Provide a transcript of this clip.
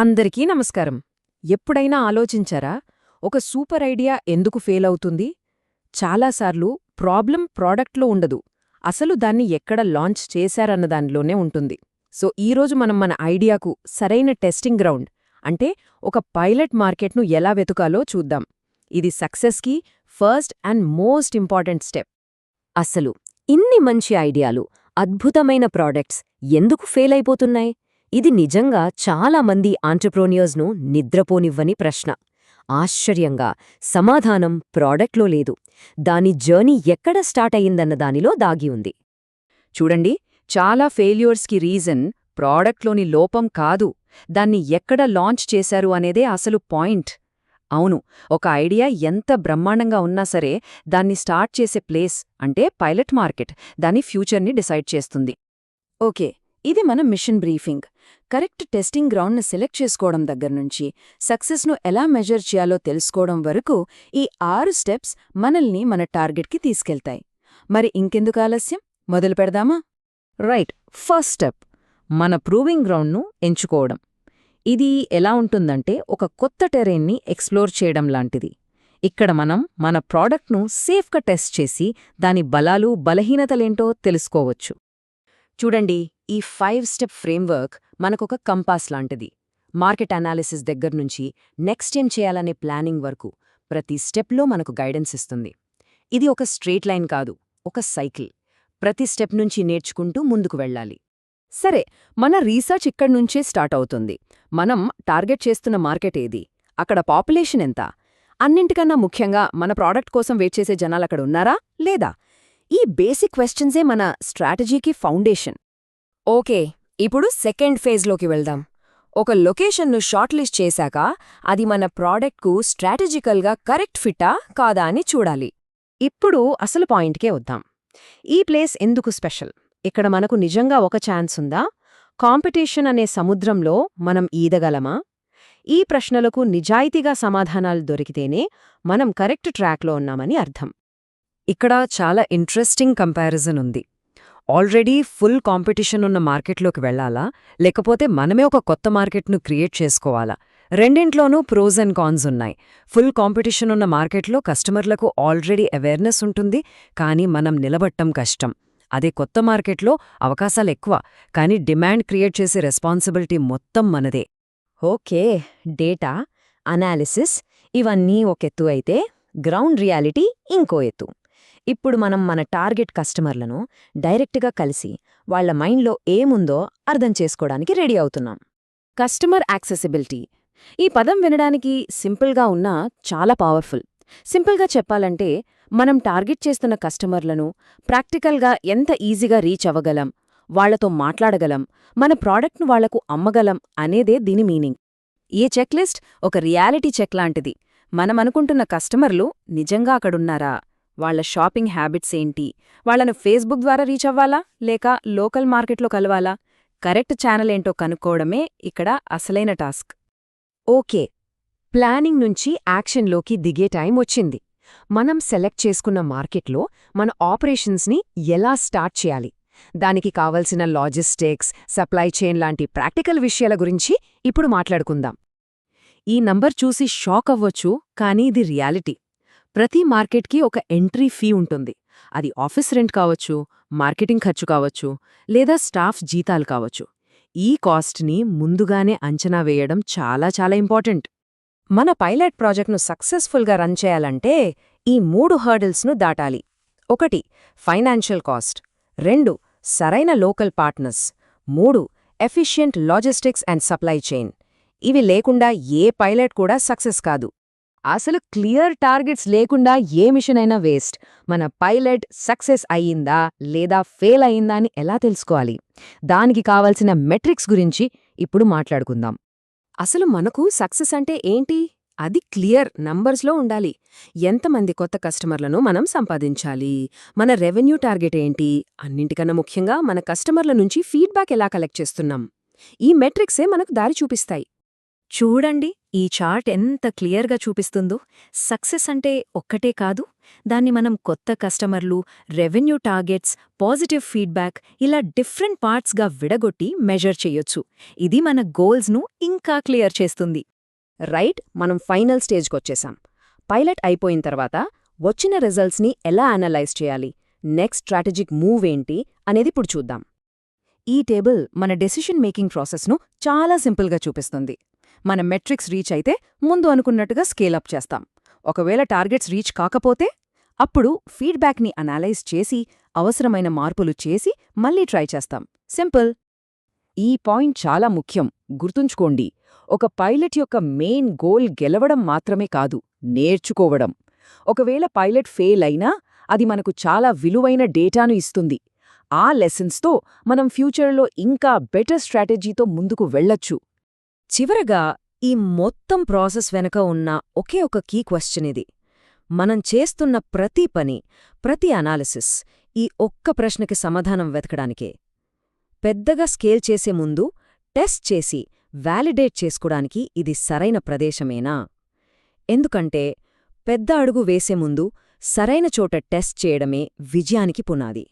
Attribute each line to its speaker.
Speaker 1: అందరికీ నమస్కారం. ఎప్పుడైనా ఆలోచించారా? ఒక సూపర్ ఐడియా ఎందుకు ఫెయిల్ అవుతుంది? చాలాసార్లు ప్రాబ్లం ప్రాడక్ట్లో ఉండదు. అసలు దాన్ని ఎక్కడ లాంచ్ చేశారన్న దానిలోనే ఉంటుంది. సో ఈరోజు మనం మన ఐడియాకు సరైన టెస్టింగ్ గ్రౌండ్ అంటే ఒక పైలట్ మార్కెట్ను ఎలా వెతుకాలో చూద్దాం. ఇది సక్సెస్కి first and most important step.
Speaker 2: అసలు ఇన్ని మంచి ఐడియాలు అద్భుతమైన ప్రాడక్ట్స్ ఎందుకు ఫెయిల్ అయిపోతున్నాయి? ఇది నిజంగా చాలా మంది ఆంటర్ప్రోనియర్స్ను నిద్రపోనివ్వని ప్రశ్న. ఆశ్చర్యంగా సమాధానం ప్రాడక్ట్లో లేదు. దాని జర్నీ ఎక్కడ స్టార్ట్ అయిందన్న దానిలో దాగి ఉంది.
Speaker 1: చూడండి చాలా ఫెయిల్యూర్స్కి రీజన్ ప్రాడక్ట్లోని లోపం కాదు. దాన్ని ఎక్కడ లాంచ్ చేశారు అనేదే అసలు పాయింట్. అవును ఒక ఐడియా ఎంత బ్రహ్మాండంగా ఉన్నా సరే దాన్ని స్టార్ట్ చేసే ప్లేస్ అంటే పైలట్ మార్కెట్. దాని ఫ్యూచర్ని డిసైడ్ చేస్తుంది. ఓకే ఇది మన మిషన్ బ్రీఫింగ్. కరెక్ట్ టెస్టింగ్ గ్రౌండ్ని సెలెక్ట్ చేసుకోవడం దగ్గర్నుంచి సక్సెస్ను ఎలా మెజర్ చేయాలో తెలుసుకోవడం వరకు ఈ ఆరు స్టెప్స్ మనల్ని మన టార్గెట్కి తీసుకెళ్తాయి. మరి ఇంకెందుకు ఆలస్యం? మొదలు పెడదామా? రైట్ ఫస్ట్ స్టెప్ మన ప్రూవింగ్ గ్రౌండ్ను ఎంచుకోవడం. ఇది ఎలా ఉంటుందంటే ఒక కొత్త టెరైన్ని ఎక్స్ప్లోర్ చేయడం లాంటిది. ఇక్కడ మనం మన ప్రాడక్ట్ను సేఫ్గా టెస్ట్ చేసి దాని బలాలు బలహీనతలేంటో తెలుసుకోవచ్చు. చూడండి ఈ ఫైవ్ స్టెప్ ఫ్రేమ్వర్క్ మనకొక కంపాస్ లాంటిది. మార్కెట్ అనాలిసిస్ దగ్గర్నుంచి నెక్స్ట్ ఏం చేయాలనే ప్లానింగ్ వరకు ప్రతి స్టెప్లో మనకు గైడెన్స్ ఇస్తుంది. ఇది ఒక స్ట్రేట్ లైన్ కాదు ఒక సైకిల్. ప్రతి స్టెప్ నుంచి నేర్చుకుంటూ ముందుకు వెళ్ళాలి. సరే మన రీసెర్చ్ ఇక్కడ్నుంచే స్టార్ట్ అవుతుంది. మనం టార్గెట్ చేస్తున్న మార్కెట్ ఏది? అక్కడ పాపులేషన్ ఎంత? అన్నింటికన్నా ముఖ్యంగా మన ప్రాడక్ట్ కోసం వెయిట్ చేసే జనాలక్కడ ఉన్నారా? లేదా? ఈ బేసిక్ క్వశ్చన్సే మన స్ట్రాటజీకి ఫౌండేషన్. ఓకే ఇప్పుడు సెకండ్ ఫేజ్లోకి వెళ్దాం. ఒక లొకేషన్ను షార్ట్ లిస్ట్ చేశాక అది మన ప్రాడక్ట్కు స్ట్రాటజికల్గా కరెక్ట్ ఫిట్టా కాదా అని చూడాలి. ఇప్పుడు అసలు పాయింట్కే వద్దాం. ఈ ప్లేస్ ఎందుకు స్పెషల్? ఇక్కడ మనకు నిజంగా ఒక ఛాన్స్ ఉందా? కాంపిటీషన్ అనే సముద్రంలో మనం ఈదగలమా? ఈ ప్రశ్నలకు నిజాయితీగా సమాధానాలు దొరికితేనే మనం కరెక్ట్ ట్రాక్లో ఉన్నామని అర్థం. ఇక్కడ చాలా ఇంట్రెస్టింగ్ కంపారిజన్ ఉంది. ఆల్రెడీ ఫుల్ కాంపిటీషన్ ఉన్న మార్కెట్లోకి వెళ్ళాలా లేకపోతే మనమే ఒక కొత్త మార్కెట్ను క్రియేట్ చేసుకోవాలా? రెండింట్లోనూ ప్రోస్ అండ్ కాన్స్ ఉన్నాయి. ఫుల్ కాంపిటీషన్ ఉన్న మార్కెట్లో కస్టమర్లకు ఆల్రెడీ అవేర్నెస్ ఉంటుంది కానీ మనం నిలబట్టం కష్టం. అదే కొత్త మార్కెట్లో అవకాశాలెక్కువ కానీ డిమాండ్ క్రియేట్ చేసే రెస్పాన్సిబిలిటీ మొత్తం మనదే.
Speaker 2: ఓకే డేటా అనాలిసిస్ ఇవన్నీ ఒక ఎత్తు అయితే గ్రౌండ్ రియాలిటీ ఇంకో ఎత్తు. ఇప్పుడు మనం మన టార్గెట్ కస్టమర్లను డైరెక్ట్గా కలిసి వాళ్ళ మైండ్లో ఏముందో అర్థం చేసుకోవడానికి రెడీ అవుతున్నాం. Customer accessibility. ఈ పదం వినడానికి సింపుల్గా ఉన్నా చాలా పవర్ఫుల్. సింపుల్గా చెప్పాలంటే మనం టార్గెట్ చేస్తున్న కస్టమర్లను ప్రాక్టికల్గా ఎంత ఈజీగా రీచ్ అవ్వగలం వాళ్ళతో మాట్లాడగలం మన ప్రాడక్ట్ను వాళ్ళకు అమ్మగలం అనేదే దీని మీనింగ్. ఈ చెక్లిస్ట్ ఒక రియాలిటీ చెక్ లాంటిది. మనమనుకుంటున్న కస్టమర్లు నిజంగా అక్కడున్నారా? వాళ్ళ షాపింగ్ హ్యాబిట్స్ ఏంటి? వాళ్ళను ఫేస్బుక్ ద్వారా రీచ్ అవ్వాలా? లేక లోకల్ మార్కెట్లో కలవాలా? కరెక్ట్ ఛానల్ ఏంటో కనుక్కోవడమే ఇక్కడ అసలైన టాస్క్. ఓకే. ప్లానింగ్ నుంచి యాక్షన్లోకి దిగే టైం వచ్చింది. మనం సెలెక్ట్ చేసుకున్న మార్కెట్లో మన ఆపరేషన్స్ని ఎలా స్టార్ట్ చేయాలి? దానికి కావలసిన లాజిస్టిక్స్ సప్లై చైన్ లాంటి ప్రాక్టికల్ విషయాల గురించి ఇప్పుడు మాట్లాడుకుందాం. ఈ నంబర్ చూసి షాక్ అవ్వచ్చు కానీ ఇది రియాలిటీ. ప్రతి మార్కెట్కి ఒక ఎంట్రీ ఫీ ఉంటుంది. అది ఆఫీస్ రెంట్ కావచ్చు మార్కెటింగ్ ఖర్చు కావచ్చు లేదా స్టాఫ్ జీతాలు కావచ్చు. ఈ కాస్ట్ని ముందుగానే అంచనా వేయడం చాలా చాలా ఇంపార్టెంట్. మన పైలట్ ప్రాజెక్ట్ను సక్సెస్ఫుల్గా రన్ చేయాలంటే ఈ మూడు హర్డిల్స్ను దాటాలి. ఒకటి ఫైనాన్షియల్ కాస్ట్. రెండు సరైన లోకల్ పార్ట్నర్స్. మూడు efficient logistics and supply chain. ఇవి లేకుండా ఏ పైలట్ కూడా సక్సెస్ కాదు. అసలు క్లియర్ టార్గెట్స్ లేకుండా ఏ మిషన్ అయినా వేస్ట్. మన పైలట్ సక్సెస్ అయ్యిందా లేదా ఫెయిల్ అయ్యిందా అని ఎలా తెలుసుకోవాలి? దానికి కావలసిన మెట్రిక్స్ గురించి ఇప్పుడు మాట్లాడుకుందాం. అసలు మనకు సక్సెస్ అంటే ఏంటి? అది క్లియర్ నంబర్స్లో ఉండాలి. ఎంతమంది కొత్త కస్టమర్లను మనం సంపాదించాలి? మన రెవెన్యూ టార్గెట్ ఏంటి? అన్నింటికన్నా ముఖ్యంగా మన కస్టమర్ల నుంచి ఫీడ్బ్యాక్ ఎలా కలెక్ట్ చేస్తున్నాం? ఈ మెట్రిక్సే మనకు దారి చూపిస్తాయి. చూడండి ఈ చార్ట్ ఎంత క్లియర్గా చూపిస్తుందో. సక్సెస్ అంటే ఒక్కటే కాదు దాన్ని మనం కొత్త కస్టమర్లు రెవెన్యూ టార్గెట్స్ పాజిటివ్ ఫీడ్బ్యాక్ ఇలా డిఫరెంట్ పార్ట్స్గా విడగొట్టి మెజర్ చేయొచ్చు. ఇది మన గోల్స్ను ఇంకా క్లియర్ చేస్తుంది.
Speaker 1: రైట్ మనం ఫైనల్ స్టేజ్కొచ్చేసాం. పైలట్ అయిపోయిన తర్వాత వచ్చిన రిజల్ట్స్ని ఎలా అనలైజ్ చేయాలి? నెక్స్ట్ స్ట్రాటజిక్ మూవ్ ఏంటి? అనేది ఇప్పుడు చూద్దాం. ఈ టేబుల్ మన డెసిషన్ మేకింగ్ ప్రాసెస్ను చాలా సింపుల్గా చూపిస్తుంది. మన మెట్రిక్స్ రీచ్ అయితే ముందు అనుకున్నట్టుగా స్కేలప్ చేస్తాం. ఒకవేళ టార్గెట్స్ రీచ్ కాకపోతే అప్పుడు ఫీడ్బ్యాక్ని అనలైజ్ చేసి అవసరమైన మార్పులు చేసి మళ్ళీ ట్రై చేస్తాం. సింపుల్. ఈ పాయింట్ చాలా ముఖ్యం. గుర్తుంచుకోండి. ఒక పైలట్ యొక్క మెయిన్ గోల్ గెలవడం మాత్రమే కాదు నేర్చుకోవడం. ఒకవేళ పైలట్ ఫెయిల్ అయినా అది మనకు చాలా విలువైన డేటాను ఇస్తుంది. ఆ లెసన్స్తో మనం ఫ్యూచర్లో ఇంకా బెటర్ స్ట్రాటజీతో ముందుకు వెళ్ళొచ్చు. చివరగా ఈ మొత్తం ప్రాసెస్ వెనక ఉన్న ఒకే ఒక కీ క్వశ్చన్ ఇది. మనం చేస్తున్న ప్రతి పని ప్రతి అనాలిసిస్ ఈ ఒక్క ప్రశ్నకి సమాధానం వెతకడానికే. పెద్దగా స్కేల్ చేసే ముందు టెస్ట్ చేసి వ్యాలిడేట్ చేసుకోడానికి ఇది సరైన ప్రదేశమేనా? ఎందుకంటే పెద్ద అడుగు వేసే ముందు సరైన చోట టెస్ట్ చేయడమే విజయానికి పునాది.